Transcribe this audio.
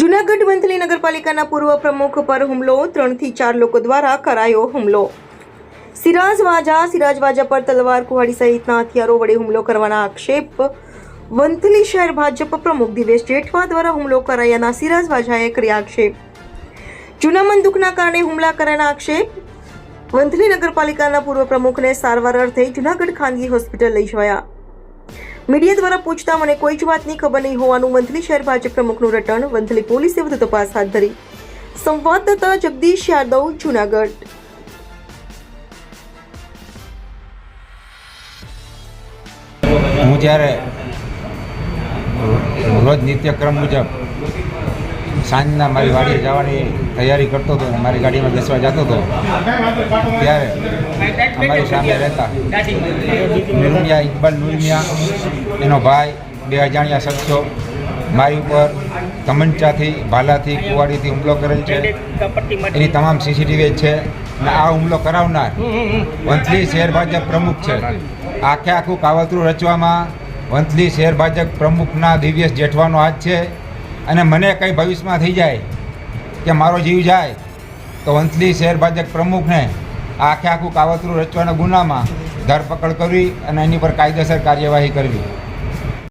જુનાગઢ વંથલી નગરપાલિકાના પૂર્વ પ્રમુખ પર હુમલો. ત્રણથી ચાર લોકો દ્વારા કરાયો હુમલો. સિરાજ વાજા સિરાજ વાજા પર તલવાર કુહાડી સહિતના હથિયારો વડે હુમલો કરવાના આક્ષેપ. વંથલી શહેર ભાજપ પ્રમુખ દિવેશ જેઠવા દ્વારા હુમલો કરાયાના સિરાજ વાજાએ કર્યા આક્ષેપ. જૂના બંદૂકના કારણે હુમલા કરાયાના આક્ષેપ. વંથલી નગરપાલિકાના પૂર્વ પ્રમુખને સારવાર અર્થે જૂનાગઢ ખાનગી હોસ્પિટલ લઈ જવાયા. મીડિયા દ્વારા પૂછતા મને કોઈ જ વાતની ખબર નહીં હોવાનું વંથલી શહેર ભાજપ પ્રમુખનું રટણ, વંથલી પોલીસે વધુ તપાસ હાથ ધરી. સંવાદદાતા જગદીશ યાદવ, જુનાગઢ. હું જ્યારે રોજ નિત્યક્રમ મુજબ સાંજના મારી વાડીએ જવાની તૈયારી કરતો હતો મારી ગાડીમાં બેસવા જતો હતો. ત્યારે અમારી સામે રહેતા નુરમિયા ઇકબાલ નુરમિયા એનો ભાઈ, બે અજાણ્યા શખ્સો મારી ઉપર તમંચાથી, ભાલાથી, કુવાડીથી હુમલો કરેલ છે. એની તમામ સીસીટીવી છે અને આ હુમલો કરાવનાર વંથલી શહેર ભાજપ પ્રમુખ છે. આખે આખું કાવતરું રચવામાં વંથલી શહેર ભાજપ પ્રમુખના દિવ્યેશ જેઠવાનો હાથ છે. અને મને કંઈ ભવિષ્યમાં થઈ જાય કે મારો જીવ જાય, તો વંથલી શહેર ભાજપ પ્રમુખને આખે આખું કાવતરું રચવાના ગુનામાં ધરપકડ કરવી અને એની પર કાયદેસર કાર્યવાહી કરવી.